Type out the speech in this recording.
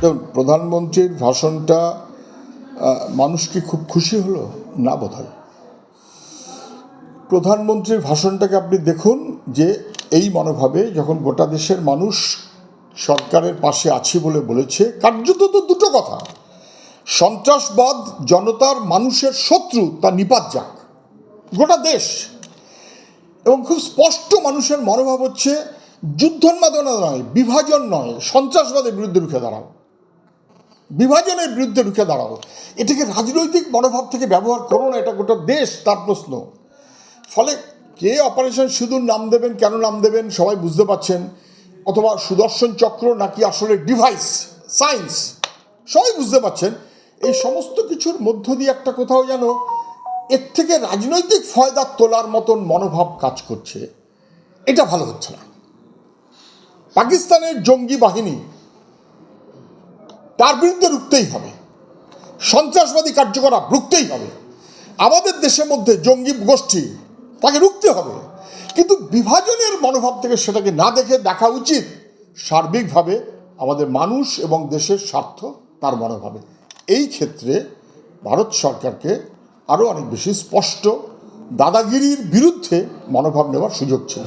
দেখুন প্রধানমন্ত্রীর ভাষণটা মানুষ কি খুব খুশি হলো? না বোধ হয় প্রধানমন্ত্রীর ভাষণটাকে আপনি দেখুন যে এই মনোভাবে যখন গোটা দেশের মানুষ সরকারের পাশে আছি বলে বলেছে, কার্যত তো দুটো কথা। সন্ত্রাসবাদ জনতার মানুষের শত্রু, তা নিপাত যাক। গোটা দেশ। এবং খুব স্পষ্ট মানুষের মনোভাব হচ্ছে, যুদ্ধোন্মাদনা নয়, বিভাজন নয়, সন্ত্রাসবাদের বিরুদ্ধে রুখে দাঁড়াও। বিভাজনের বিরুদ্ধে রুখে দাঁড়াও। এটাকে রাজনৈতিক মনোভাব থেকে ব্যবহার করো না, এটা গোটা দেশ তার প্রশ্ন। ফলে কে অপারেশন সিঁদুর নাম দেবেন, কেন নাম দেবেন, সবাই বুঝতে পারছেন? অথবা সুদর্শন চক্র নাকি আসলে ডিভাইস সায়েন্স সবাই বুঝতে পারছেন? এই সমস্ত কিছুর মধ্য দিয়ে একটা কোথাও যেন এর থেকে রাজনৈতিক ফয়দা তোলার মতন মনোভাব কাজ করছে। এটা ভালো হচ্ছে না। পাকিস্তানের জঙ্গি বাহিনী তার বিরুদ্ধে রুখতেই হবে। সন্ত্রাসবাদী কার্যকলাপ রুখতেই হবে। আমাদের দেশের মধ্যে জঙ্গি গোষ্ঠী, তাকে রুখতে হবে। কিন্তু বিভাজনের মনোভাব থেকে সেটাকে না দেখে দেখা উচিত সার্বিকভাবে আমাদের মানুষ এবং দেশের স্বার্থ, তার মনোভাবে। এই ক্ষেত্রে ভারত সরকারকে আরও অনেক বেশি স্পষ্ট দাদাগিরির বিরুদ্ধে মনোভাব নেওয়ার সুযোগ ছিল।